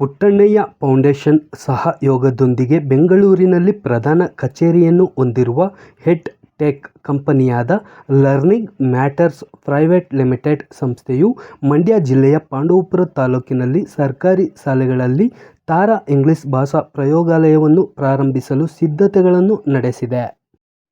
Puttannaiah foundation ಸಹಯೋಗದೊಂದಿಗೆ ಬೆಂಗಳೂರಿನಲ್ಲಿ ಪ್ರಧಾನ ಕಚೇರಿಯನ್ನು ಹೊಂದಿರುವ ಹೆಡ್ ಟೆಕ್ ಕಂಪನಿಯಾದ ಲರ್ನಿಂಗ್ ಮ್ಯಾಟರ್ಸ್ ಪ್ರೈವೇಟ್ ಲಿಮಿಟೆಡ್ ಸಂಸ್ಥೆಯು ಮಂಡ್ಯ ಜಿಲ್ಲೆಯ ಪಾಂಡವಪುರ ತಾಲೂಕಿನಲ್ಲಿ ಸರ್ಕಾರಿ ಶಾಲೆಗಳಲ್ಲಿ ತಾರಾ ಇಂಗ್ಲಿಷ್ ಭಾಷಾ ಪ್ರಯೋಗಾಲಯವನ್ನು ಪ್ರಾರಂಭಿಸಲು ಸಿದ್ಧತೆಗಳನ್ನು ನಡೆಸಿದೆ.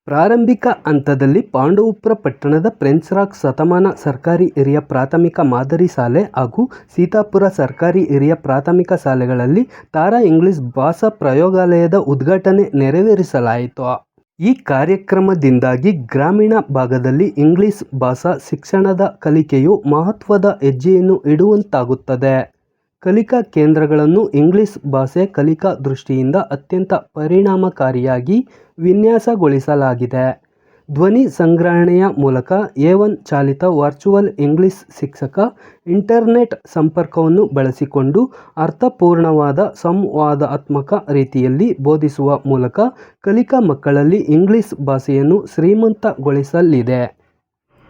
ಪ್ರಾರಂಭಿಕ ಹಂತದಲ್ಲಿ ಪಾಂಡವಪುರ ಪಟ್ಟಣದ ಪ್ರಿನ್ಸ್ ರಾಕ್ ಶತಮಾನ ಸರ್ಕಾರಿ ಹಿರಿಯ ಪ್ರಾಥಮಿಕ ಮಾದರಿ ಶಾಲೆ ಹಾಗೂ ಸೀತಾಪುರ ಸರ್ಕಾರಿ ಹಿರಿಯ ಪ್ರಾಥಮಿಕ ಶಾಲೆಗಳಲ್ಲಿ ತಾರಾ ಇಂಗ್ಲಿಷ್ ಭಾಷಾ ಪ್ರಯೋಗಾಲಯದ ಉದ್ಘಾಟನೆ ನೆರವೇರಿಸಲಾಯಿತು. ಈ ಕಾರ್ಯಕ್ರಮದಿಂದಾಗಿ ಗ್ರಾಮೀಣ ಭಾಗದಲ್ಲಿ ಇಂಗ್ಲಿಷ್ ಭಾಷಾ ಶಿಕ್ಷಣದ ಕಲಿಕೆಯು ಮಹತ್ವದ ಹೆಜ್ಜೆಯನ್ನು ಇಡುವಂತಾಗುತ್ತದೆ. ಕಲಿಕಾ ಕೇಂದ್ರಗಳನ್ನು ಇಂಗ್ಲಿಷ್ ಭಾಷೆ ಕಲಿಕಾ ದೃಷ್ಟಿಯಿಂದ ಅತ್ಯಂತ ಪರಿಣಾಮಕಾರಿಯಾಗಿ ವಿನ್ಯಾಸಗೊಳಿಸಲಾಗಿದೆ. ಧ್ವನಿ ಸಂಗ್ರಹಣೆಯ ಮೂಲಕ ಎ ಒನ್ ಚಾಲಿತ ವರ್ಚುವಲ್ ಇಂಗ್ಲಿಷ್ ಶಿಕ್ಷಕ ಇಂಟರ್ನೆಟ್ ಸಂಪರ್ಕವನ್ನು ಬಳಸಿಕೊಂಡು ಅರ್ಥಪೂರ್ಣವಾದ ಸಂವಾದಾತ್ಮಕ ರೀತಿಯಲ್ಲಿ ಬೋಧಿಸುವ ಮೂಲಕ ಕಲಿಕಾ ಮಕ್ಕಳಲ್ಲಿ ಇಂಗ್ಲಿಷ್ ಭಾಷೆಯನ್ನು ಶ್ರೀಮಂತಗೊಳಿಸಲಿದೆ.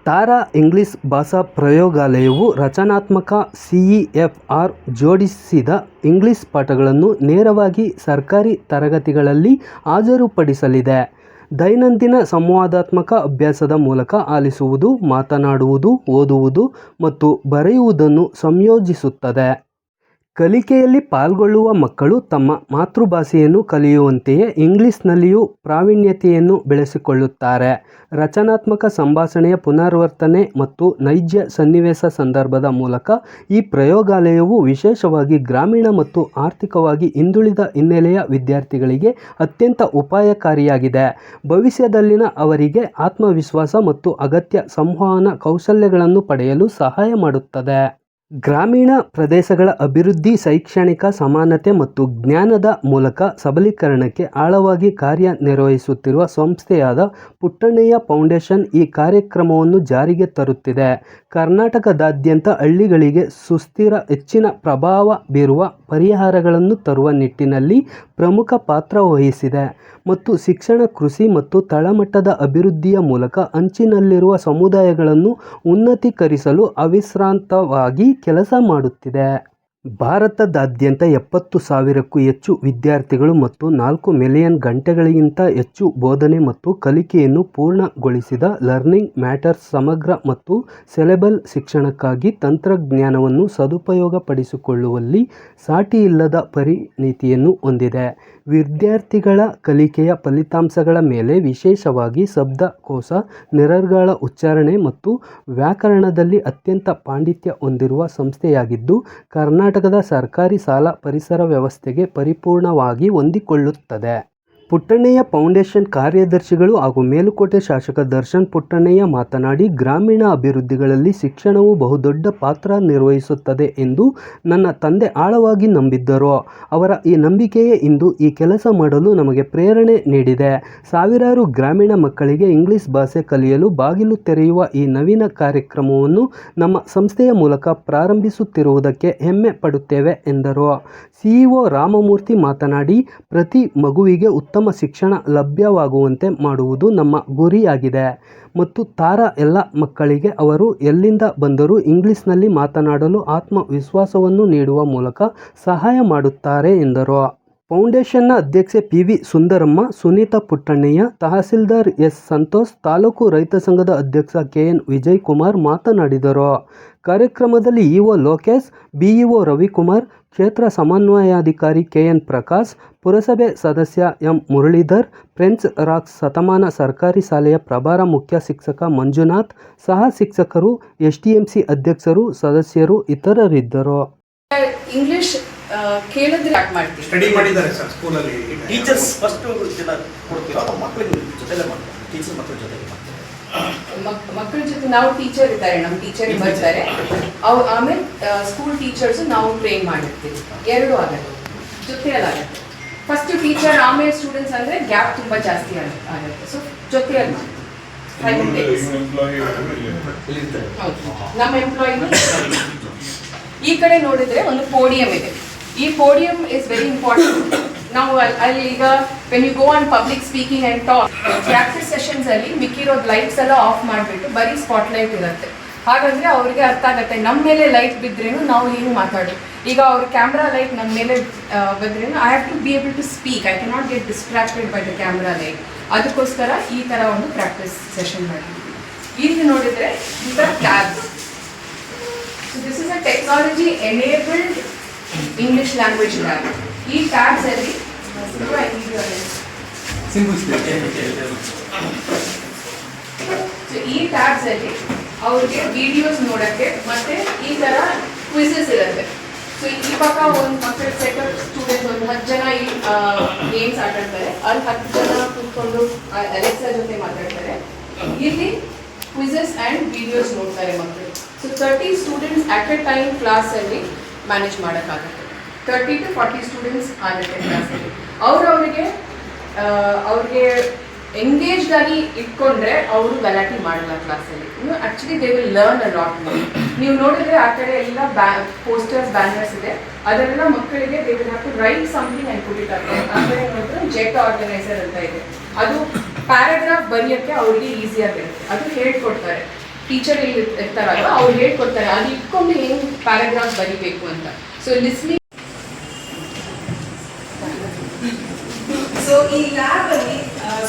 ತಾರಾ ಇಂಗ್ಲಿಷ್ ಭಾಷಾ ಪ್ರಯೋಗಾಲಯವು ರಚನಾತ್ಮಕ ಸಿಇಎಫ್ಆರ್ ಜೋಡಿಸಿದ ಇಂಗ್ಲಿಷ್ ಪಾಠಗಳನ್ನು ನೇರವಾಗಿ ಸರ್ಕಾರಿ ತರಗತಿಗಳಲ್ಲಿ ಹಾಜರುಪಡಿಸಲಿದೆ. ದೈನಂದಿನ ಸಂವಾದಾತ್ಮಕ ಅಭ್ಯಾಸದ ಮೂಲಕ ಆಲಿಸುವುದು, ಮಾತನಾಡುವುದು, ಓದುವುದು ಮತ್ತು ಬರೆಯುವುದನ್ನು ಸಂಯೋಜಿಸುತ್ತದೆ. ಕಲಿಕೆಯಲ್ಲಿ ಪಾಲ್ಗೊಳ್ಳುವ ಮಕ್ಕಳು ತಮ್ಮ ಮಾತೃಭಾಷೆಯನ್ನು ಕಲಿಯುವಂತೆಯೇ ಇಂಗ್ಲಿಷ್ನಲ್ಲಿಯೂ ಪ್ರಾವೀಣ್ಯತೆಯನ್ನು ಬೆಳೆಸಿಕೊಳ್ಳುತ್ತಾರೆ. ರಚನಾತ್ಮಕ ಸಂಭಾಷಣೆಯ ಪುನರಾವರ್ತನೆ ಮತ್ತು ನೈಜ ಸನ್ನಿವೇಶ ಸಂದರ್ಭದ ಮೂಲಕ ಈ ಪ್ರಯೋಗಾಲಯವು ವಿಶೇಷವಾಗಿ ಗ್ರಾಮೀಣ ಮತ್ತು ಆರ್ಥಿಕವಾಗಿ ಹಿಂದುಳಿದ ಹಿನ್ನೆಲೆಯ ವಿದ್ಯಾರ್ಥಿಗಳಿಗೆ ಅತ್ಯಂತ ಉಪಾಯಕಾರಿಯಾಗಿದೆ. ಭವಿಷ್ಯದಲ್ಲಿನ ಅವರಿಗೆ ಆತ್ಮವಿಶ್ವಾಸ ಮತ್ತು ಅಗತ್ಯ ಸಂವಹನ ಕೌಶಲ್ಯಗಳನ್ನು ಪಡೆಯಲು ಸಹಾಯ ಮಾಡುತ್ತದೆ. ಗ್ರಾಮೀಣ ಪ್ರದೇಶಗಳ ಅಭಿವೃದ್ಧಿ, ಶೈಕ್ಷಣಿಕ ಸಮಾನತೆ ಮತ್ತು ಜ್ಞಾನದ ಮೂಲಕ ಸಬಲೀಕರಣಕ್ಕೆ ಆಳವಾಗಿ ಕಾರ್ಯನಿರ್ವಹಿಸುತ್ತಿರುವ ಸಂಸ್ಥೆಯಾದ ಪುಟ್ಟಣ್ಣಯ್ಯ ಫೌಂಡೇಶನ್ ಈ ಕಾರ್ಯಕ್ರಮವನ್ನು ಜಾರಿಗೆ ತರುತ್ತಿದೆ. ಕರ್ನಾಟಕದಾದ್ಯಂತ ಹಳ್ಳಿಗಳಿಗೆ ಸುಸ್ಥಿರ ಹೆಚ್ಚಿನ ಪ್ರಭಾವ ಬೀರುವ ಪರಿಹಾರಗಳನ್ನು ತರುವ ನಿಟ್ಟಿನಲ್ಲಿ ಪ್ರಮುಖ ಪಾತ್ರ ವಹಿಸಿದೆ. ಮತ್ತು ಶಿಕ್ಷಣ, ಕೃಷಿ ಮತ್ತು ತಳಮಟ್ಟದ ಅಭಿವೃದ್ಧಿಯ ಮೂಲಕ ಅಂಚಿನಲ್ಲಿರುವ ಸಮುದಾಯಗಳನ್ನು ಉನ್ನತೀಕರಿಸಲು ಅವಿಶ್ರಾಂತವಾಗಿ ಕೆಲಸ ಮಾಡುತ್ತಿದೆ. ಭಾರತದಾದ್ಯಂತ ಎಪ್ಪತ್ತು ಸಾವಿರಕ್ಕೂ ಹೆಚ್ಚು ವಿದ್ಯಾರ್ಥಿಗಳು ಮತ್ತು ನಾಲ್ಕು ಮಿಲಿಯನ್ ಗಂಟೆಗಳಿಗಿಂತ ಹೆಚ್ಚು ಬೋಧನೆ ಮತ್ತು ಕಲಿಕೆಯನ್ನು ಪೂರ್ಣಗೊಳಿಸಿದ ಲರ್ನಿಂಗ್ ಮ್ಯಾಟರ್ಸ್ ಸಮಗ್ರ ಮತ್ತು ಸೆಲೆಬಲ್ ಶಿಕ್ಷಣಕ್ಕಾಗಿ ತಂತ್ರಜ್ಞಾನವನ್ನು ಸದುಪಯೋಗಪಡಿಸಿಕೊಳ್ಳುವಲ್ಲಿ ಸಾಟಿಯಿಲ್ಲದ ಪರಿಣಿತಿಯನ್ನು ಹೊಂದಿದೆ. ವಿದ್ಯಾರ್ಥಿಗಳ ಕಲಿಕೆಯ ಫಲಿತಾಂಶಗಳ ಮೇಲೆ ವಿಶೇಷವಾಗಿ ಶಬ್ದಕೋಶ, ನಿರರ್ಗಳ ಉಚ್ಚಾರಣೆ ಮತ್ತು ವ್ಯಾಕರಣದಲ್ಲಿ ಅತ್ಯಂತ ಪಾಂಡಿತ್ಯ ಹೊಂದಿರುವ ಸಂಸ್ಥೆಯಾಗಿದ್ದು ಕರ್ನಾಟಕದ ಸರ್ಕಾರಿ ಸಾಲ ಪರಿಸರ ವ್ಯವಸ್ಥೆಗೆ ಪರಿಪೂರ್ಣವಾಗಿ ಹೊಂದಿಕೊಳ್ಳುತ್ತದೆ. ಪುಟ್ಟಣ್ಣಯ್ಯ ಫೌಂಡೇಶನ್ ಕಾರ್ಯದರ್ಶಿಗಳು ಹಾಗೂ ಮೇಲುಕೋಟೆ ಶಾಸಕ ದರ್ಶನ್ ಪುಟ್ಟಣ್ಣಯ್ಯ ಮಾತನಾಡಿ, ಗ್ರಾಮೀಣ ಅಭಿವೃದ್ಧಿಗಳಲ್ಲಿ ಶಿಕ್ಷಣವು ಬಹುದೊಡ್ಡ ಪಾತ್ರ ನಿರ್ವಹಿಸುತ್ತದೆ ಎಂದು ನನ್ನ ತಂದೆ ಆಳವಾಗಿ ನಂಬಿದ್ದರು. ಅವರ ಈ ನಂಬಿಕೆಯೇ ಇಂದು ಈ ಕೆಲಸ ಮಾಡಲು ನಮಗೆ ಪ್ರೇರಣೆ ನೀಡಿದೆ. ಸಾವಿರಾರು ಗ್ರಾಮೀಣ ಮಕ್ಕಳಿಗೆ ಇಂಗ್ಲಿಷ್ ಭಾಷೆ ಕಲಿಯಲು ಬಾಗಿಲು ತೆರೆಯುವ ಈ ನವೀನ ಕಾರ್ಯಕ್ರಮವನ್ನು ನಮ್ಮ ಸಂಸ್ಥೆಯ ಮೂಲಕ ಪ್ರಾರಂಭಿಸುತ್ತಿರುವುದಕ್ಕೆ ಹೆಮ್ಮೆ ಪಡುತ್ತೇವೆ, ಎಂದರು. ಸಿಇಒ ರಾಮಮೂರ್ತಿ ಮಾತನಾಡಿ, ಪ್ರತಿ ಮಗುವಿಗೆ ಉತ್ತಮ ಶಿಕ್ಷಣ ಲಭ್ಯವಾಗುವಂತೆ ಮಾಡುವುದು ನಮ್ಮ ಗುರಿಯಾಗಿದೆ. ಮತ್ತು ತಾರಾ ಎಲ್ಲ ಮಕ್ಕಳಿಗೆ ಅವರು ಎಲ್ಲಿಂದ ಬಂದರೂ ಇಂಗ್ಲಿಷ್ನಲ್ಲಿ ಮಾತನಾಡಲು ಆತ್ಮವಿಶ್ವಾಸವನ್ನು ನೀಡುವ ಮೂಲಕ ಸಹಾಯ ಮಾಡುತ್ತಾರೆ ಎಂದರು. ಫೌಂಡೇಶನ್ನ ಅಧ್ಯಕ್ಷೆ P V Sundaramma, Sunitha Puttannaiah, tahsildar S Santosh, taluk ರೈತ ಸಂಘದ ಅಧ್ಯಕ್ಷ ಕೆ ಎನ್ ವಿಜಯ್ ಕುಮಾರ್ ಮಾತನಾಡಿದರು. ಕಾರ್ಯಕ್ರಮದಲ್ಲಿ ಇಒ ಲೋಕೇಶ್, ಬಿಇಒ ರವಿಕುಮಾರ್, ಕ್ಷೇತ್ರ ಸಮನ್ವಯಾಧಿಕಾರಿ ಕೆ ಎನ್ ಪ್ರಕಾಶ್, ಪುರಸಭೆ ಸದಸ್ಯ ಎಂ ಮುರಳೀಧರ್, ಫ್ರೆಂಚ್ ರಾಕ್ ಶತಮಾನ ಸರ್ಕಾರಿ ಶಾಲೆಯ ಪ್ರಭಾರ ಮುಖ್ಯ ಶಿಕ್ಷಕ ಮಂಜುನಾಥ್, ಸಹ ಶಿಕ್ಷಕರು ಎಸ್ಟಿಎಂಸಿ ಅಧ್ಯಕ್ಷರು, ಸದಸ್ಯರು ಇತರರಿದ್ದರು. ಇಂಗ್ಲಿಷ್ ಕೇಳಿದ್ರೆ ಸ್ಟಾರ್ಟ್ ಮಾಡ್ತೀವಿ ಸ್ಟಡಿ ಮಾಡಿದ್ದಾರೆ ಸರ್ ಸ್ಕೂಲಲ್ಲಿ ಟೀಚರ್ಸ್ ಫಸ್ಟ್ ಜನ ಕೊಡ್ತೀರಾ? ಅಥವಾ ಮಕ್ಕಳಿಗೆ ಜೊತೆಲೆ ಮಾಡ್ತಾರೆ? ಟೀಚರ್ ಮಕ್ಕಳ ಜೊತೆಗೆ ಮಕ್ಕಳ ಜೊತೆ ನಾವು ಟೀಚರ್ ಇದ್ದಾರೆ ನಮ್ಮ ಟೀಚರ್ ಬರ್ತಾರೆ ಅವ್ರು ಆಮೇಲೆ ಸ್ಕೂಲ್ ಟೀಚರ್ಸ್ ನಾವು ಟ್ರೈನ್ ಮಾಡಿರ್ತೀವಿ. ಎರಡು ಆಗತ್ತೆ. ಜೊತೆಯಲ್ಲಾಗತ್ತೆ. ಫಸ್ಟ್ ಟೀಚರ್ ಆಮೇಲೆ ಸ್ಟೂಡೆಂಟ್ಸ್ ಅಂದ್ರೆ ಗ್ಯಾಪ್ ತುಂಬಾ ಜಾಸ್ತಿ ಆಗುತ್ತೆ ಆಗತ್ತೆ. ಸೊ ಜೊತೆಯಲ್ಲಿ ಮಾಡ್ತೀವಿ. ನಮ್ಮ ಎಂಪ್ಲಾಯಿನು ಈ ಕಡೆ ನೋಡಿದ್ರೆ ಒಂದು ಪೋಡಿಯಂ ಇದೆ. ಈ ಪೋಡಿಯಂ ಇಸ್ ವೆರಿ ಇಂಪಾರ್ಟೆಂಟ್ ನಾವು ಅಲ್- ಅಲ್ಲಿ ಈಗ when you go on public speaking and talk practice sessions ಅಲ್ಲಿ ಮಿಕ್ಕಿರೋದು ಲೈಟ್ಸ್ ಎಲ್ಲ ಆಫ್ ಮಾಡಿಬಿಟ್ಟು ಬರೀ ಸ್ಪಾಟ್ ಲೈಟ್ ಇರುತ್ತೆ. ಹಾಗಂದ್ರೆ ಅವ್ರಿಗೆ ಅರ್ಥ ಆಗುತ್ತೆ. ನಮ್ಮ ಮೇಲೆ ಲೈಟ್ ಬಿದ್ರೇನು ನಾವು ಏನು ಮಾತಾಡೋದು? ಈಗ ಅವ್ರ ಕ್ಯಾಮ್ರಾ ಲೈಟ್ ನಮ್ಮ ಮೇಲೆ ಬಿದ್ರೇನು I have to be able to speak I cannot get distracted by the camera light ಅದಕ್ಕೋಸ್ಕರ ಈ ಥರ ಒಂದು ಪ್ರಾಕ್ಟೀಸ್ ಸೆಷನ್ ಮಾಡಿದ್ವಿ ಇಲ್ಲಿ ನೋಡಿದರೆ ಥರ tabs this is a technology enabled English language tab ಈ ಟ್ಯಾಬ್ಸಲ್ಲಿ ಸೊ ಈ ಟ್ಯಾಬ್ಸ್ ಅಲ್ಲಿ ಅವ್ರಿಗೆ ವಿಡಿಯೋಸ್ ನೋಡಕ್ಕೆ ಮತ್ತೆ ಈ ತರ ಕ್ವಿಸಸ್ ಇರುತ್ತೆ. ಸೊ ಪಕ್ಕ ಒಂದು ಮಕ್ಕಳ ಸೆಟ್ ಸ್ಟೂಡೆಂಟ್ ಸ್ಟೂಡೆಂಟ್ಸ್ ಒಂದು ಹತ್ತು ಜನ ಈ ಗೇಮ್ಸ್ ಆಟಾಡ್ತಾರೆ. ಅಲ್ಲಿ ಹತ್ತು ಜನ ಕೂತ್ಕೊಂಡು ಅಲೆಕ್ಸಾ ಜೊತೆ ಮಾತಾಡ್ತಾರೆ. ಇಲ್ಲಿ ಕ್ವಿಸಸ್ ಆ್ಯಂಡ್ ವಿಡಿಯೋಸ್ ನೋಡ್ತಾರೆ ಮಕ್ಕಳು so thirty students at a time ಕ್ಲಾಸಲ್ಲಿ ಮ್ಯಾನೇಜ್ ಮಾಡೋಕ್ಕಾಗುತ್ತೆ. ತರ್ಟಿ ಟು ಫಾರ್ಟಿ ಸ್ಟೂಡೆಂಟ್ಸ್ ಆಗುತ್ತೆ ಕ್ಲಾಸಲ್ಲಿ ಅವ್ರವ್ರಿಗೆ ಅವ್ರಿಗೆ ಎಂಗೇಜ್ಡ್ ಆಗಿ ಇಟ್ಕೊಂಡ್ರೆ ಅವರು ಗಲಾಟೆ ಮಾಡಲ್ಲ ಕ್ಲಾಸಲ್ಲಿ ಇನ್ನು actually they will learn a lot ನೀವು ನೋಡಿದ್ರೆ ಆ ಕಡೆ ಎಲ್ಲ ಬ್ಯಾ ಪೋಸ್ಟರ್ಸ್ ಬ್ಯಾನರ್ಸ್ ಇದೆ. ಅದರೆಲ್ಲ ಮಕ್ಕಳಿಗೆ they will have to write something and put it up ಆ ಕಡೆ ನೋಡಿದ್ರೆ ಜೆಟ್ ಆರ್ಗನೈಸರ್ ಅಂತ ಇದೆ. ಅದು ಪ್ಯಾರಾಗ್ರಾಫ್ ಬರೆಯೋಕ್ಕೆ ಅವ್ರಿಗೆ ಈಸಿಯಾಗಿರುತ್ತೆ ಅದು ಹೇಳ್ಕೊಡ್ತಾರೆ. ಟೀಚರ್ ಇಲ್ಲಿ ಇರ್ತಾರಲ್ಲ ಅವ್ರು ಹೇಳ್ಕೊಡ್ತಾರೆ, ಅದು ಇಟ್ಕೊಂಡು ಏನು ಪ್ಯಾರಾಗ್ರಾಫ್ ಬರಿಬೇಕು ಅಂತ. ಸೊ ಲಿಸ್ನಿಂಗ್ ಸೊ ಈ ಲ್ಯಾಬ್ ಅಲ್ಲಿ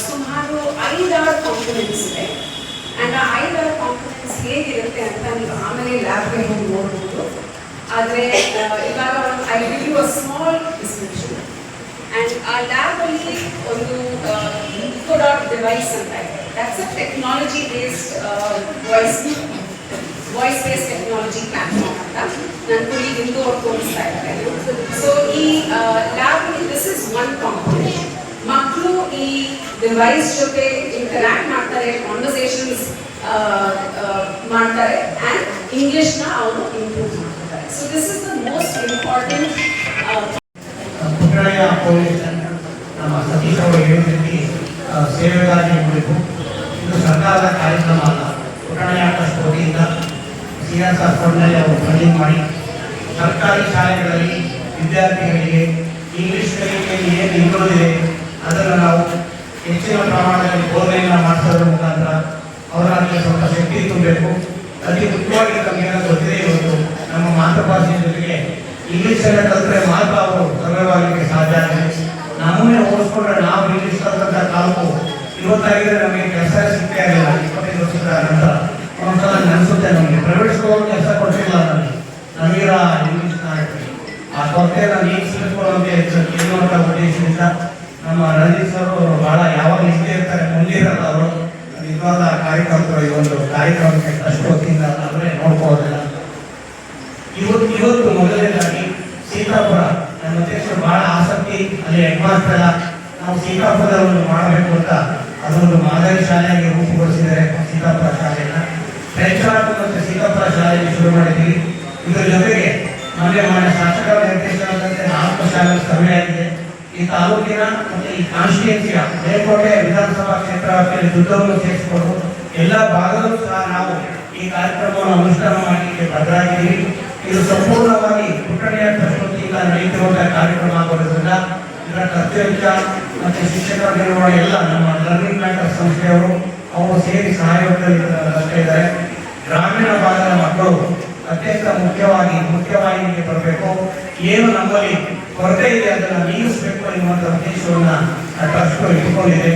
ಸುಮಾರು ಐದಾರು ಕಾಂಪೊನೆಂಟ್ಸ್ ಇದೆ. ಅಂಡ್ ಆ ಐದಾರು ಕಾಂಪೊನೆಂಟ್ಸ್ ಹೇಗಿರುತ್ತೆ ಅಂತ ನೀವು ಆಮೇಲೆ ಲ್ಯಾಬ್ ಹೋಗಿ ನೋಡ್ಬೋದು. ಆದರೆ ಇವಾಗ I will a small description and ಆ ಲ್ಯಾಬ್ ಅಲ್ಲಿ ಒಂದು ಡಿವೈಸ್ ಅಂತ ಇದೆ. That's a technology based voice voice base technology platform ಅಂತ ನನ್ನ ಕುಳಿ ಹಿಂದೂ ಅವ್ರು ತೋರಿಸ್ತಾ ಇದ್ದಾರೆ ಸೊ ಈ lab this is one component ಮಕ್ಕಳು ಈ ಡಿವೈಸ್ ಜೊತೆ ಇಂಟರಾಕ್ಟ್ ಮಾಡ್ತಾರೆ ಕಾನ್ವರ್ಸೇಷನ್ಸ್ ಮಾಡ್ತಾರೆ ಆ್ಯಂಡ್ ಇಂಗ್ಲಿಷ್ನ ಅವರು ಇಂಪ್ರೂವ್ ಮಾಡ್ತಾರೆ so this is the most important Puttannaiah foundation ನಮ್ಮ ಸತೀಶ್ ಅವರು ಹೇಳಿದಲ್ಲಿ ಆ, ಸೇವೆಗಾಗಿ ಮಾಡಬೇಕು ಇದು ಸರ್ಕಾರದ ಕಾರ್ಯಕ್ರಮ ಅಲ್ಲ ಪುಟ್ಟಣಯ್ಯ ಟ್ರಸ್ಟ್ ವತಿಯಿಂದ ಸಿ ಎಸ್ ಆರ್ ಫಂಡ್ನಲ್ಲಿ ಅವರು ಫಂಡಿಂಗ್ ಮಾಡಿ, ಸರ್ಕಾರಿ ಶಾಲೆಗಳಲ್ಲಿ ವಿದ್ಯಾರ್ಥಿಗಳಿಗೆ ಇಂಗ್ಲಿಷ್ ಕಲಿಕೆಯಲ್ಲಿ ಏನು ಇರೋದಿದೆ ಅದನ್ನು ನಾವು ಹೆಚ್ಚಿನ ಪ್ರಮಾಣದಲ್ಲಿ ಬೋಧನೆಯನ್ನು ಮಾಡಿಸೋದ್ರ ಮುಖಾಂತರ ಅವರಲ್ಲಿ ಸ್ವಲ್ಪ ಶಕ್ತಿ ತುಂಬಬೇಕು. ಅಲ್ಲಿ ಮುಖ್ಯವಾಗಿ ನಮಗೆ ಏನೋ ಗೊತ್ತಿದೆ ಇವತ್ತು, ನಮ್ಮ ಮಾತೃಭಾಷೆಯ ಜೊತೆಗೆ ಇಂಗ್ಲಿಷ್ ಎಲ್ಲ ಕಲಿತ್ರೆ ಮಾತ್ರ ಅವರು ಸರ್ವೈವಾಗಲಿಕ್ಕೆ ಸಾಧ್ಯ ಆಗಿದೆ. ನಮ್ಮನ್ನೇ ಹೋಲಿಸ್ಕೊಂಡ್ರೆ ನಾವು ಇಂಗ್ಲಿಷ್ ಕಲಿತಂಥ ಕಾಲಕ್ಕೂ ಇವತ್ತಾಗಿದ್ರೆ ನಮಗೆ ಕೆಲಸ ಸಿಗ್ತಾ ಇರಲಿಲ್ಲ ಇಪ್ಪತ್ತೈದು ವರ್ಷದ ನಂತರ ಒಂದ್ಸಲ ಅನಿಸುತ್ತೆ ನಮಗೆ. ಪ್ರೈವೇಟ್ ಸ್ಕೂಲ್ ಕೆಲಸ ಕೊಡ್ತಿಲ್ಲ ನಮಗೆ. ನಮಗಿರ ಆ ಕೊರತೆ ನಾನು ಈಗ ಹೆಚ್ಚು ಕೇಳುವಂಥ ಉದ್ದೇಶದಿಂದ ನಮ್ಮ ರಂಜಿತ್ ಸರ್ ಅವರು ಬಹಳ ಯಾವಾಗ ಇಷ್ಟೇ ಇರ್ತಾರೆ, ಮುಂದಿರಲ್ಲ ಅವರು. ನಿಜವಾದ ಕಾರ್ಯಕರ್ತರು ಈ ಒಂದು ಕಾರ್ಯಕ್ರಮಕ್ಕೆ ಅಷ್ಟು ಹೊತ್ತಿಂದ ಅಂದರೆ ನೋಡ್ಕೋದಿಲ್ಲ ಇವತ್ತು ಇವತ್ತು ಮೊದಲನೇದಾಗಿ ಸೀತಾಪುರ. ನಮ್ಮ ದೇಶ ಬಹಳ ಆಸಕ್ತಿ, ಅಲ್ಲಿ ಹೆಡ್ ಮಾಸ್ಟರ್ ನಾವು ಒಂದು ಮಾಡಬೇಕು ಅಂತ ಅದೊಂದು ಮಾದರಿ ಶಾಲೆಯಾಗಿ ರೂಪುಗೊಳಿಸಿದ್ದಾರೆ ಸೀತಾಪುರ ಶಾಲೆಯನ್ನ. ಶೈಕ್ಷಣಿಕ ಮತ್ತು ಸೀತಾಪುರ ಶಾಲೆಯಲ್ಲಿ ಶುರು ಮಾಡಿದ್ದೀವಿ ಇದರ ಜೊತೆಗೆ ನಮಗೆ ಮಾನ್ಯ ಶಾಸಕರ ನಿರ್ದೇಶನದಂತೆ ನಾಲ್ಕು ಶಾಲೆ ಸಭೆಯಾಗಿದೆ ಈ ತಾಲೂಕಿನ ಮತ್ತು ಈ ಕಾನ್ಸ್ಟಿಟ್ಯೂನ್ಸಿಯ ಮೇಲ್ಕೋಟೆ ವಿಧಾನಸಭಾ ಕ್ಷೇತ್ರ ವ್ಯಾಪ್ತಿಯಲ್ಲಿ ದುಡ್ಡವನ್ನು ಸೇರಿಸಿಕೊಂಡು ಎಲ್ಲ ಭಾಗದಲ್ಲೂ ಸಹ ನಾವು ಈ ಕಾರ್ಯಕ್ರಮವನ್ನು ಅನುಷ್ಠಾನ ಮಾಡಲಿಕ್ಕೆ ಬದ್ಧರಾಗಿದ್ದೀವಿ. ಇದು ಸಂಪೂರ್ಣವಾಗಿ ಪುಟ್ಟಣಿಯ ಪ್ರಸ್ತುತಿಯಿಂದ ನಡೆಯುತ್ತಿರುವಂತಹ ಕಾರ್ಯಕ್ರಮ ಆಗೋದ್ರಿಂದ ಅತ್ಯಂತ ಮತ್ತು ಮತ್ತೆ ಶಿಕ್ಷಕರ ನಿರ್ವಹಣೆ ಎಲ್ಲ ನಮ್ಮ ಲರ್ನಿಂಗ್ ಮ್ಯಾಟರ್ ಸಂಸ್ಥೆಯವರು ಅವರು ಸೇರಿ ಸಹಯೋಗದಲ್ಲಿ ನಡೆಸ್ತಾ ಇದ್ದಾರೆ ಗ್ರಾಮೀಣ ಭಾಗದ ಮಕ್ಕಳು ಅತ್ಯಂತ ಮುಖ್ಯವಾಗಿ ಮುಖ್ಯವಾಹಿನಿಗೆ ಬರಬೇಕು. ಏನು ನಮ್ಮಲ್ಲಿ ಕೊರತೆ ಇದೆ ಅದನ್ನು ನೀಗಿಸಬೇಕು ಎನ್ನುವಂಥ ಉದ್ದೇಶವನ್ನು ಟ್ರಸ್ಟ್ ಇಟ್ಟುಕೊಂಡಿದೆ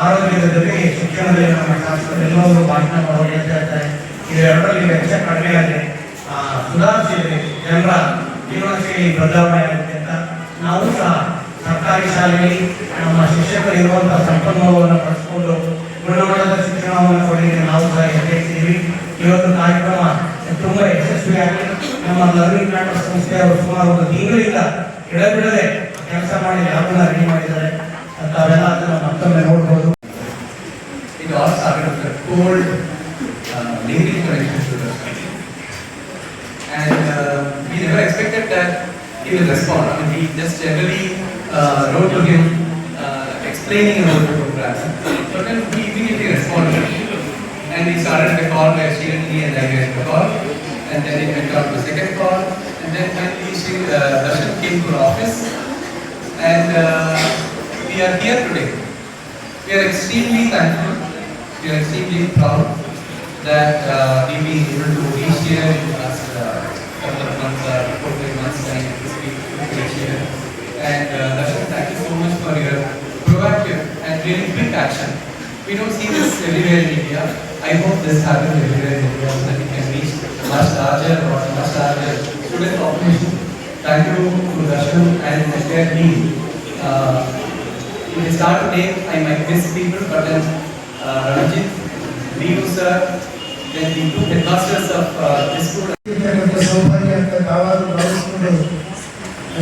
ಆರೋಗ್ಯದ ಜೊತೆಗೆ ಶಿಕ್ಷಣದಲ್ಲಿ ನಮ್ಮ ಶಾಸಕರು ಎಲ್ಲರೂ ಭಾಷಣ ಮಾಡೋದು ಅಂತ ಹೇಳ್ತಾರೆ. ಇದೆರಡರಲ್ಲಿ ವೆಚ್ಚ ಕಡಿಮೆ ಆಗಿದೆ ಆ, ಸುಧಾರಿಸಿದೆ ಜನರ ಜೀವನ ಶೈಲಿ ಬದಲಾವಣೆ ಆಗುತ್ತೆ ಅಂತ ನಾವು ಸಹ ಸರ್ಕಾರಿ ಶಾಲೆಯಲ್ಲಿ ನಮ್ಮ ಶಿಕ್ಷಕರು ಇರುವಂತಹ ಸಂಪನ್ಮೂಲವನ್ನು ಬಳಸಿಕೊಂಡು ಗುಣಮಟ್ಟದ ಶಿಕ್ಷಣವನ್ನು ಕೊಡಲಿಕ್ಕೆ ನಾವು ಸಹ ಯತ್ನಿಸಿದ್ದೀವಿ. ಇವತ್ತು ಕಾರ್ಯಕ್ರಮ ತುಂಬಾ ಯಶಸ್ವಿಯಾಗಿ ನಮ್ಮ ಲರ್ನಿಂಗ್ ಮ್ಯಾಟರ್ ಸಂಸ್ಥೆಯವರು ಸುಮಾರು ಒಂದು ತಿಂಗಳಿಂದ ಎಡಬಿಡದೆ ಕೆಲಸ ಮಾಡಿ ಲ್ಯಾಬ್ನ ರೆಡಿ ಮಾಡಿದ್ದಾರೆ. ತಾವೆಲ್ಲ ಅದನ್ನು ಮತ್ತೊಮ್ಮೆ ನೋಡ್ಬೋದು. ಇದು all started ಕೋಲ್ಡ್ ನೀರಿನ to study. And uh, we never expected that uh, wrote to him uh, explaining about the program. But then he immediately responded. And he started the call by Srini and I get the call. And then it went on to the second call. And then finally Sri uh, Darshan came to our office. And uh, we are here today. We are extremely thankful, we are extremely proud that uh, we've been able to reach here in the last uh, couple of months, uh, four, five months to speak with you. And uh, thank you so much for your proactive and really quick action. We don't see this everywhere in India. I hope this happens everywhere in India so that we can reach much larger or much larger student population. Thank you to Darshan and the entire team. In the start name, I might miss people, but then uh, Ranjit, Neenu sir, then the two headmasters of uh, this school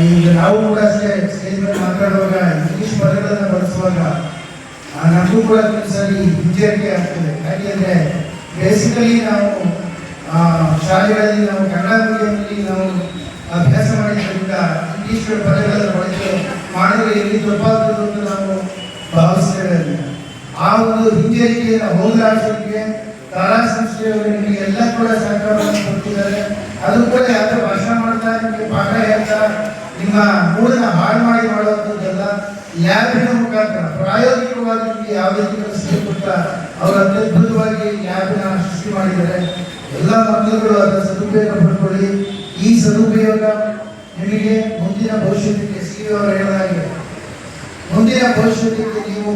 ಈಗ ನಾವು ಕೂಡ ಅಷ್ಟೇ stage ಮೇಲೆ ಮಾತಾಡುವಾಗ English ಪದಗಳನ್ನು ಬಳಸುವಾಗ ನಮಗೂ ಕೂಡ ಸರಿ ಹಿಂಜರಿಕೆ ಆಗ್ತದೆ ಯಾಕೆಂದರೆ ಬೇಸಿಕಲಿ ನಾವು ಶಾಲೆಗಳಲ್ಲಿ ನಾವು ಕನ್ನಡ ಮೀಡಿಯಂನಲ್ಲಿ ನಾವು ಅಭ್ಯಾಸ ಮಾಡಿದ್ದರಿಂದ ಇಂಗ್ಲಿಷ್ ಪದಗಳನ್ನು ಬಳಕೆ ಮಾಡಿದರೆ ಎಲ್ಲಿ ತಪ್ಪಾಗ್ತದೆ ಅಂತ ನಾವು ಭಾವಿಸ್ತೇವೆ. ಆ ಒಂದು ಹಿಂಜರಿಕೆಯನ್ನು ಹೋಗಲಾಡಿಸಲಿಕ್ಕೆ ಕಲಾ ಸಂಸ್ಥೆಯವರು ನಿಮಗೆ ಎಲ್ಲ ಕೂಡ ಸಹಕಾರವನ್ನು ಕೊಡ್ತಿದ್ದಾರೆ ಅದು ಕೂಡ ಯಾವ್ದೋ ಭಾಷಣ ಮಾಡ್ತಾ ನಿಮಗೆ ಪಾಠ ಹೇಳ್ತಾ ನಿಮ್ಮ ಮೂಡನ್ನ ಹಾಳು ಮಾಡಿ ಮಾಡುವಂಥದ್ದೆಲ್ಲ ಲ್ಯಾಬಿನ ಮುಖಾಂತರ, ಪ್ರಾಯೋಗಿಕವಾಗಿ ನಿಮಗೆ ಯಾವುದೇ ಕೆಲಸ ಕೊಡ್ತಾ ಅವರು ಅತ್ಯದ್ಭುತವಾಗಿ ಲ್ಯಾಬಿನ ಸೃಷ್ಟಿ ಮಾಡಿದ್ದಾರೆ. ಎಲ್ಲ ಮಕ್ಕಳುಗಳು ಅದರ ಸದುಪಯೋಗ ಪಡ್ಕೊಳ್ಳಿ. ಈ ಸದುಪಯೋಗ ನಿಮಗೆ ಮುಂದಿನ ಭವಿಷ್ಯಕ್ಕೆ ಅವರು ಹೇಳಿದಾಗೆ ಮುಂದಿನ ಭವಿಷ್ಯಕ್ಕೆ ನೀವು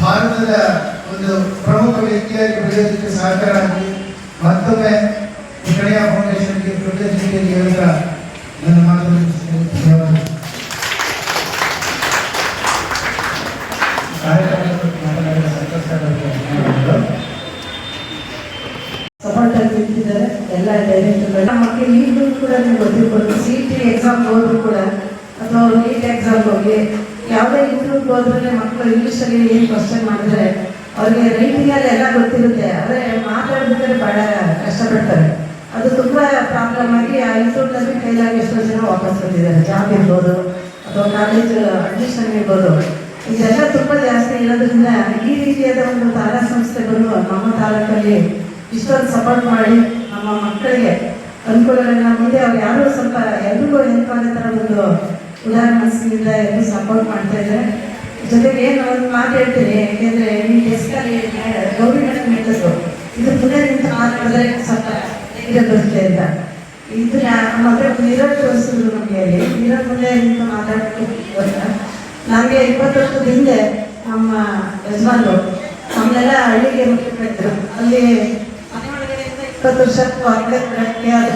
ಭಾರತದ ಒಂದು ಪ್ರಮುಖ ವ್ಯಕ್ತಿಯಾಗಿ ಬೆಳೆಯೋದಕ್ಕೆ ಸಹಕಾರ ಆಗಿ ಮತ್ತೊಮ್ಮೆ ಈ ಕಡೆಯ ಫೌಂಡೇಶನ್ಗೆ ಕೃತಜ್ಞತೆಯಲ್ಲಿ ಹೇಳ್ತಾ ನನ್ನ ಮಾತನ್ನು ಮುಗಿಸ್ತೇನೆ. ಧನ್ಯವಾದ ಕಾರ್ಯಕ್ರಮದಲ್ಲಿ ಮಾತನಾಡಿದ ಸಂತೋಷ ಅವರಿಗೆ ಧನ್ಯವಾದಗಳು. ಸಪೋರ್ಟ್ ಆಗಿ ನಿಂತಿದ್ದಾರೆ ಎಲ್ಲ ಡೈರೆಕ್ಟರ್ಗಳು ನಮ್ಮ ಮಕ್ಕಳಿಗೆ ಈಗಲೂ ಕೂಡ ನೀವು ಗೊತ್ತಿರ್ಬೋದು ಸಿ ಟಿ ಎಕ್ಸಾಮ್ ಹೋದ್ರು ಕೂಡ ಅಥವಾ ನೀಟ್ ಎಕ್ಸಾಮ್ ಹೋಗಿ ಯಾವುದೇ ಇಂಟರ್ವ್ಯೂಗೆ ಹೋದ್ರೆ ಮಕ್ಕಳು ಇಂಗ್ಲೀಷಲ್ಲಿ ಏನು ಕ್ವಶನ್ ಮಾಡಿದ್ರೆ ಅವ್ರಿಗೆ ರೈಟಿಂಗಲ್ಲಿ ಎಲ್ಲ ಗೊತ್ತಿರುತ್ತೆ ಆದರೆ ಮಾತಾಡ್ಬೇಕಾದ್ರೆ ಭಾಳ ಕಷ್ಟಪಡ್ತಾರೆ ಅದು ತುಂಬ ಆಗಿ ಆ ಇಂಟರ್ವ್ಯೂನಲ್ಲಿ ಕೈಲಾಗಿ ಎಷ್ಟೋ ಜನ ವಾಪಸ್ ಬಂದಿದ್ದಾರೆ. ಜಾಬ್ ಇರ್ಬೋದು, ಅಥವಾ ಕಾಲೇಜ್ ಅಡ್ಮಿಷನ್ ಇರ್ಬೋದು. ಇದೆಲ್ಲ ತುಂಬ ಜಾಸ್ತಿ ಇರೋದ್ರಿಂದ ಈ ರೀತಿಯಾದ ಒಂದು ತಾರಾ ಸಂಸ್ಥೆಗಳು ನಮ್ಮ ತಾಲೂಕಲ್ಲಿ ಇಷ್ಟೊಂದು ಸಪೋರ್ಟ್ ಮಾಡಿ ನಮ್ಮ ಮಕ್ಕಳಿಗೆ ಅನುಕೂಲಗಳನ್ನ ಮುಂದೆ ಅವ್ರು ಯಾರು ಸ್ವಲ್ಪ, ಎಲ್ರಿಗೂ ಹೆಲ್ಪ್ ಆಗೋ ಥರ ಒಂದು ಉದಾಹರಣೆ ಮನಸ್ಸಿನಿಂದ ಎಲ್ಲರೂ ಸಪೋರ್ಟ್ ಮಾಡ್ತಾ ಇದ್ದಾರೆ. ಜೊತೆಗೆ ಏನು ಒಂದು ಮಾತು ಹೇಳ್ತೀನಿ, ಯಾಕೆಂದರೆ ಈ ಡೆಸ್ಕಲ್ಲಿ ಗೌರಿ ಮೇಡಮ್ ಇದು ಮುಂದೆ ನಿಂತು ಮಾತಾಡಿದ್ರೆ ಸ್ವಲ್ಪ ಧೈರ್ಯ ಬರುತ್ತೆ ಅಂತ. ಇದನ್ನ ಮತ್ತೆ ನೀರಜ್ ತೋರಿಸಿದ್ರು ನಮಗೆ ಅಲ್ಲಿ ನೀರಜ್ ಮುಂದೆ ನಿಂತು ಮಾತಾಡ್ಬೇಕು ನನಗೆ ಇಪ್ಪತ್ತು ವರ್ಷದ ಹಿಂದೆ ನಮ್ಮ ಯಜಮಾನ್ರು ನಮ್ಮನ್ನೆಲ್ಲ ಹಳ್ಳಿಗೆ ಮುಟ್ಟಿದ್ರು ಅಲ್ಲಿ ಮನೆ ಒಳಗಡೆಯಿಂದ ಇಪ್ಪತ್ತು ವರ್ಷ ಹೊರಗಡೆ ಬರೋಕ್ಕೆ ಅದು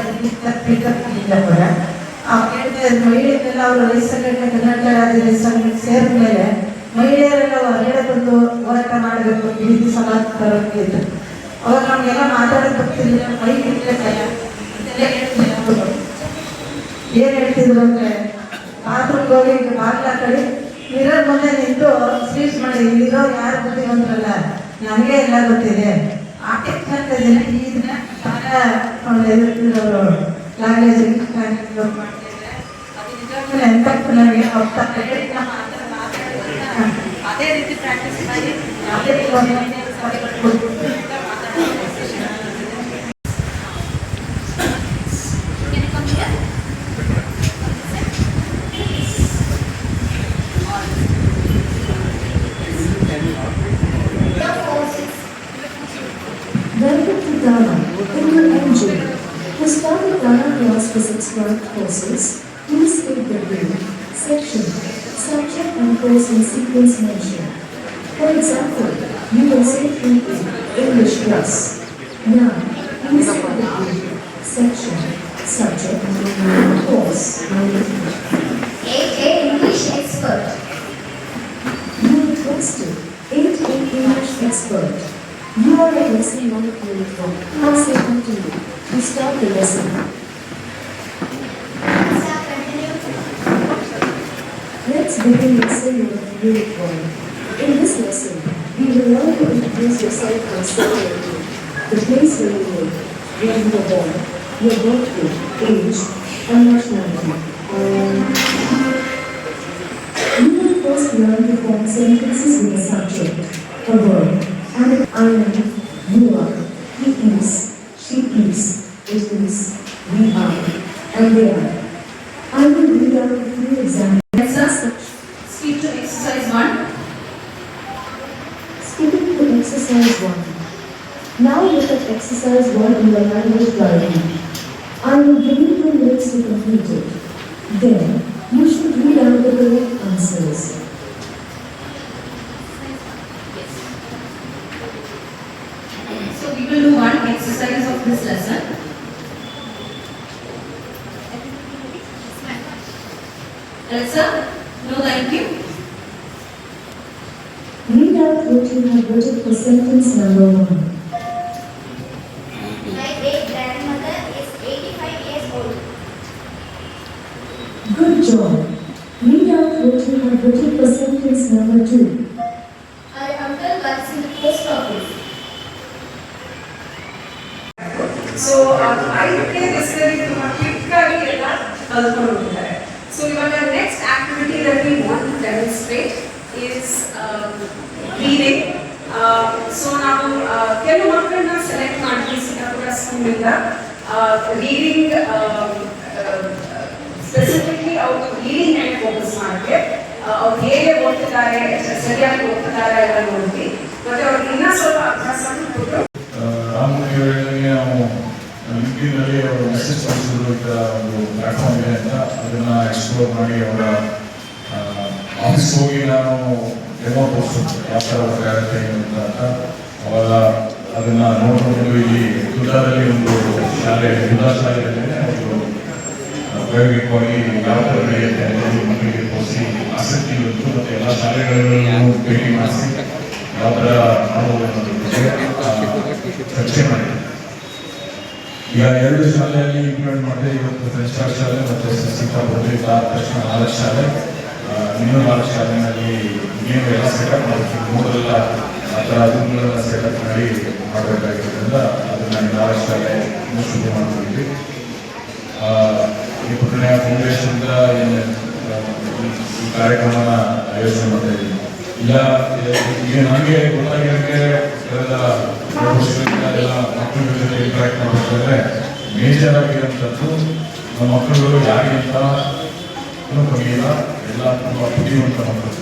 ಆ ಮಹಿಳೆಯರೆಲ್ಲ ಅವರು ರೈತ ಸಂಘಟನೆ ಕರ್ನಾಟಕ ರಾಜ್ಯ ರೈತ ಸಂಘಟನೆ ಸೇರಿದ ಮೇಲೆ ಮಹಿಳೆಯರೆಲ್ಲ ಹೊರಗಡೆ ಬಂದು ಹೋರಾಟ ಮಾಡಬೇಕು, ಈ ಸಮಾಜ ಬರೋಕ್ಕೆ ಇದ್ರು. ಅವಾಗ ನಮಗೆಲ್ಲ ಮಾತಾಡೋಕೆ ಬರ್ತಿರ್ಲಿಲ್ಲ ಮೈ ಬಿಟ್ಟರೆ ಏನ್ ಹೇಳ್ತಿದ್ರು ಅಂದ್ರೆ ಬಾತ್ರೂಮ್ಗೆ ಹೋಗಿ ಬಾಗ್ಲ ಕಡೆ, ಮಿರರ್ ಮುಂದೆ ನಿಂತು ಸ್ವೀಟ್ಸ್ ಮಾಡಿ, ಇಲ್ಲಿರೋ ಯಾರು ಬುದ್ಧಿವಂತರಲ್ಲ ನನಗೆ ಎಲ್ಲ ಗೊತ್ತಿದೆ. ಆರ್ಟಿಸ್ಟ್ ಅಂತ ಜನ ಈ ದಿನ ಎದುರ್ತಿರೋರು ಲ್ಯಾಂಗ್ವೇಜ್ ಮಾಡ್ತಿದ್ದಾರೆ ಅದು ಆ ಥರ ಮಾತಾಡೋದನ್ನ ಅದೇ ರೀತಿ ಪ್ರಾಕ್ಟೀಸ್ ಮಾಡಿ, ಯಾವುದೇ For example, you will 3A, English class. Now, please the section, subject, course. A English expert. You requested 8A English expert. You are at lesson 1 of unit 1. I'll say continue. To start the lesson. Let's begin lesson 1 of unit 1. In this lesson, we will learn to introduce yourself conceptually, the place where you live, where you were born, your birthday, age, and nationality. You will first learn to form sentences with a subject, a verb, and I am, you are, he is, she is, it is, we are, and they are. I will read out a few examples. Speak to exercise one. Skipping to exercise 1. Now look at exercise 1 in the language library. I will give you two minutes to complete it. Then, you should read out the correct answers. So we will do one exercise of this lesson. Alexa, no thank you. 1500 for sentence number 1. ಅವಾಗ ಅದನ್ನ ನೋಡಿಕೊಂಡು ಇಲ್ಲಿ ಸುಧಾದಲ್ಲಿ ಒಂದು ಶಾಲೆ ಸುಧಾ ಶಾಲೆಯಲ್ಲೇ ಒಂದು ಪ್ರಾಯೋಗಿಕವಾಗಿ ಯಾವ ಥರ ನಡೆಯುತ್ತೆ ಅನ್ನೋದು ಮಕ್ಕಳಿಗೆ ತೋರಿಸಿ ಆಸಕ್ತಿ ಇತ್ತು ಮತ್ತು ಎಲ್ಲ ಶಾಲೆಗಳನ್ನು ಭೇಟಿ ಮಾಡಿಸಿ ಯಾವ ಥರ ಆ, ಚರ್ಚೆ ಮಾಡಿದ್ವಿ ಈಗ ಎರಡು ಶಾಲೆಯಲ್ಲಿ ಇಂಪ್ಲಿಮೆಂಟ್ ಮಾಡಿದೆ ಇವತ್ತು ಕ್ಲಾಸ್ ಶಾಲೆ ಮತ್ತು ಆದ ತಕ್ಷಣ ನಾಲ್ಕು ಶಾಲೆ. ಇನ್ನೂ ನಾಲ್ಕು ಶಾಲೆನಲ್ಲಿ ಏನು ಎಲ್ಲ ಸೆಟಪ್ ಮಾಡ್ತೀವಿ ಮೂರಲ್ಲ ಆ ಥರ ರೂಮ್ಗಳೆಲ್ಲ ಸೆಟಪ್ ಮಾಡಿ ಮಾಡಬೇಕಾಗಿರೋದ್ರಿಂದ ಅದನ್ನು ಇನ್ನೂ ಶುರು ಮಾಡ್ತಿದ್ವಿ ಆ, ಈ ಪುಟ್ಟಣೆಯ ಫೌಂಡೇಶನ್ದ ಏನು ಈ- ಕಾರ್ಯಕ್ರಮನ ಆಯೋಜನೆ ಮಾಡ್ತಾ ಇದ್ದೀವಿ ಇಲ್ಲ ಈಗ ನನಗೆ ಗೊತ್ತಾಗಿರೋಕ್ಕೆ ಎಲ್ಲ ಮಕ್ಕಳ ಜೊತೆ ಇಂಟ್ರಾಕ್ಟ್ ಮಾಡಬೇಕಾದ್ರೆ ಮೇಜರ್ ಆಗಿರೋಂಥದ್ದು ನಮ್ಮ ಮಕ್ಕಳುಗಳು ಯಾರಿಗಿಂತ ಅಂತ ಇನ್ನೂ ಕಮ್ಮಿ ಇಲ್ಲ. ಎಲ್ಲ ತುಂಬ ಬುದ್ಧಿವಂತ ಮಕ್ಕಳು.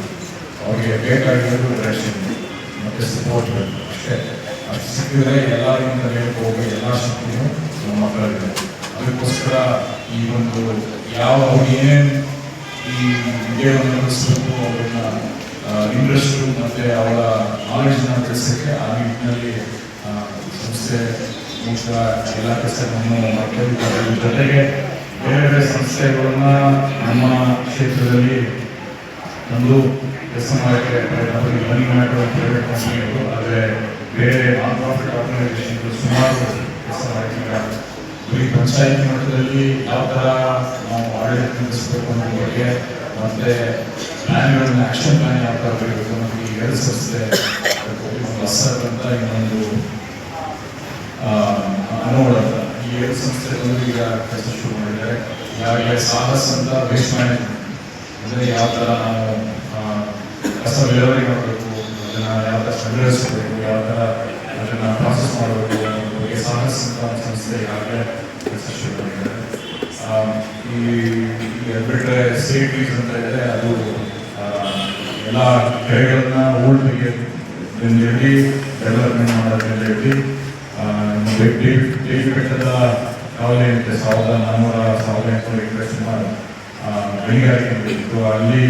ಅವರಿಗೆ ಬೇಕಾಗಿರೋದು ಡೈರೆಕ್ಷನ್ ಮತ್ತು ಸಪೋರ್ಟ್ ಅಷ್ಟೇ ಅದು ಸಿಕ್ಕಿದ್ರೆ ಎಲ್ಲರಿಗಿಂತ ಮೇಲೆ ಹೋಗಿ ಎಲ್ಲ ಶಕ್ತಿಯೂ ನಮ್ಮ ಮಕ್ಕಳಿದೆ ಅದಕ್ಕೋಸ್ಕರ ಈ ಒಂದು ಯಾವ ಏನೇನು ಈ ವಿದ್ಯೆಯನ್ನು ಕಲಿಸ್ಬೇಕು ಅವ್ರನ್ನ ಇಂಟ್ರೆಸ್ಟು ಮತ್ತು ಅವರ ನಾಲೆಡ್ಜ್ನ ತಿಳಿಸೋಕ್ಕೆ ಆ ನಿಟ್ಟಿನಲ್ಲಿ ಸಂಸ್ಥೆ ಬಹುಶಃ ಎಲ್ಲ ಕೆಲಸಗಳನ್ನು. ಇದ್ರ ಜೊತೆಗೆ ಬೇರೆ ಬೇರೆ ಸಂಸ್ಥೆಗಳನ್ನ ನಮ್ಮ ಕ್ಷೇತ್ರದಲ್ಲಿ ಒಂದು ಕೆಲಸ ಮಾಡೋಕ್ಕೆ ಲರ್ನಿಂಗ್ ಮ್ಯಾಟರ್ ಕಂಪನಿಗಳು ಆದರೆ ಬೇರೆ ನಾನ್ ಪ್ರಾಫಿಟ್ ಆರ್ಗನೈಸೇಷನ್ಗಳು ಸುಮಾರು ಕೆಲಸ ಮಾಡ್ತಿದ್ದಾರೆ ಬರೀ ಪಂಚಾಯತ್ ಮಟ್ಟದಲ್ಲಿ ಯಾವ ಥರ ನಾವು ಆಡಳಿತ ನಡೆಸಬೇಕು ಅನ್ನೋ ಬಗ್ಗೆ ಮತ್ತು ಪ್ಲಾನ್ಗಳನ್ನ ಆಕ್ಷನ್ ಪ್ಲಾನ್ ಯಾವ ಥರ ಬರಬೇಕು ನಮಗೆ ಎರಡು ಸಂಸ್ಥೆ ಅಸರ್ ಅಂತ ಇನ್ನೊಂದು ಅನುವಾದ ಈ ಎರಡು ಸಂಸ್ಥೆಗಳು ಈಗ ಕೆಲಸ ಶುರು ಮಾಡಿದ್ದಾರೆ. ಈಗಾಗಲೇ ಸಾಹಸ್ ಅಂತ ವೇಸ್ಟ್ ಮ್ಯಾನೇಜ್ಮೆಂಟ್ ಅಂದರೆ ಯಾವ ಥರ ನಾವು ಕಸ ವಿಲೇವಾರಿ ಮಾಡಬೇಕು, ಅದನ್ನು ಯಾವ ಥರ ಸಂಗ್ರಹಿಸಬೇಕು, ಯಾವ ಥರ ಅದನ್ನು ಪ್ರಾಸೆಸ್ ಮಾಡಬೇಕು ಅನ್ನೋದ್ರ ಬಗ್ಗೆ ಸಾಹಸ್ ಸಂಸ್ಥೆ ಈಗಾಗಲೇ ಶುರು ಮಾಡಿದ್ದಾರೆ. ಈ ಬಿಟ್ಟರೆ ಸೇಫ್ಟೀಸ್ ಅಂತ ಇದ್ದರೆ ಅದು ಎಲ್ಲ ಕೆರೆಗಳನ್ನ ಓಲ್ಡ್ ಹೇಳಿ ಡೆವಲಪ್ಮೆಂಟ್ ಮಾಡೋದ್ರಿಂದ ಹೇಳಿ ಡೇ- ಬೆಟ್ಟದ ಕಾವಲಿ ಇರುತ್ತೆ ಸಾವಿರದ ನಾನ್ನೂರ ಸಾವಿರದ ಎಂಟುನೂರ ಎಕರೆ ಸುಮಾರು ಗಣಿಗಾರಿಕೆ ಅಲ್ಲಿ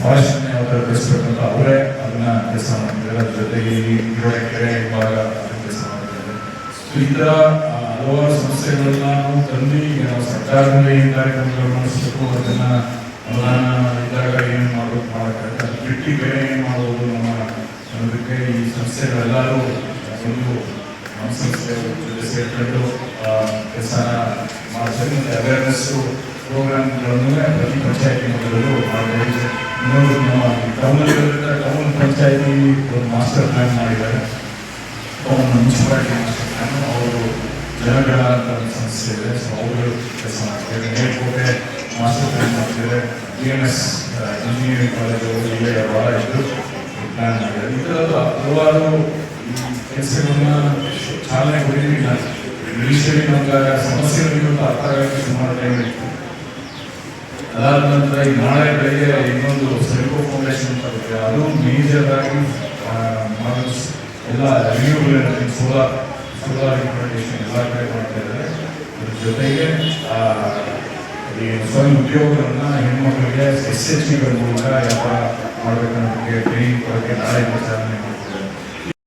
ಫಾರೆಸ್ಟ್ ಯಾವ ಥರ ಬೆಳೆಸ್ಬೇಕಂತ ಅವರೇ ಅದನ್ನ ಕೆಲಸ ಮಾಡ್ತಿದ್ದಾರೆ. ಅದ್ರ ಜೊತೆಗೆ ಈ ಕೆರೆ ಭಾಗ ಕೆಲಸ ಮಾಡ್ತಿದ್ದಾರೆ. ಸೊ ಈ ಥರ ಆ, ಹಲವಾರು ಸಮಸ್ಯೆಗಳನ್ನ ನಾವು ತಂದು ನಾವು ಸರ್ಕಾರದಿಂದ ಏನು ಕಾರ್ಯಕ್ರಮಗಳು ಮಾಡಿಸ್ಬೇಕು ಅದನ್ನ ಅನುದಾನ ಇದ್ದಾಗ ಏನು ಮಾಡಬೇಕು ಮಾಡೋಕ್ಕಾಗತ್ತೆ ಅದು ಬಿಟ್ಟು ಬೇರೆ ಏನು ಮಾಡ್ಬೋದು ನಮ್ಮ ಅನ್ನೋದಕ್ಕೆ ಈ ಸಂಸ್ಥೆಗಳೆಲ್ಲರೂ ಒಂದು ನಮ್ಮ ಜೊತೆ ಸೇರ್ಕೊಂಡು ಕೆಲಸನ ಮಾಡ್ತಾರೆ. ಮತ್ತು ಅವೇರ್ನೆಸ್ಸು ಪ್ರೋಗ್ರಾಮ್ಗಳನ್ನು ಪ್ರತಿ ಪಂಚಾಯತಿ ಮೊದಲು ಇನ್ನೊಂದು ನಮ್ಮ ಪಂಚಾಯತಿ ಒಂದು ಮಾಸ್ಟರ್ ಪ್ಲಾನ್ ಮಾಡಿದ್ದಾರೆ ಟೌನ್ ಮುನ್ಸಿಪಾಲಿಟಿ ಅವರು ಜನಗಳ ಸಂಸ್ಥೆ ಇದೆ ಸೊ ಅವರು ಕೆಲಸ ಮಾಡ್ತಾರೆ ಮಾಸ್ಟರ್ ಪ್ಲಾನ್ ಮಾಡ್ತಿದ್ದಾರೆ ಎಂ ಎಸ್ ಇಂಜಿನಿಯರಿಂಗ್ ಕಾಲೇಜು ಇಲ್ಲೇ ವಾರ ಇದ್ದು ಪ್ಲಾನ್ ಮಾಡಿದ್ದಾರೆ ಥರದ ಹಲವಾರು ಕೆಲಸಗಳನ್ನ ಚಾಲನೆ ಕೊಟ್ಟಿದ್ದೀವಿ ಇಂಗ್ಲೀಷಲ್ಲಿ ನಮ್ಗೆ ಸಮಸ್ಯೆಗಳು ಅರ್ಥ ಆಗೋಕ್ಕೆ ಸುಮಾರು ಟೈಮ್ ಇತ್ತು ಅದಾದ ನಂತರ ಈ ನಾಳೆ ಬೆಳಗ್ಗೆ ಇನ್ನೊಂದು ಸೆಲ್ಕೋ ಫೌಂಡೇಶನ್ ಅಂತ ಬರುತ್ತೆ ಅದು ಮೇಜರ್ ಆಗಿ ಮಾಡಲ್ಸ್ ಎಲ್ಲ renewable energy solar solar implementation ಎಲ್ಲ ಕಡೆ ಮಾಡ್ತಾ ಇದ್ದಾರೆ. ಅದ್ರ ಜೊತೆಗೆ ಈ ಸ್ವಯಂ ಉದ್ಯೋಗಗಳನ್ನ ಹೆಣ್ಮಕ್ಳಿಗೆ ಎಸ್ ಎಚ್ ಪಿಗಳ ಮೂಲಕ ಯಾವ ಥರ ಮಾಡಬೇಕನ್ನೋದಕ್ಕೆ ಟ್ರೈನಿಂಗ್ ಕೊಡೋಕ್ಕೆ ನಾಳೆ ಚಾಲನೆ ಮಾಡ್ತೀವಿ.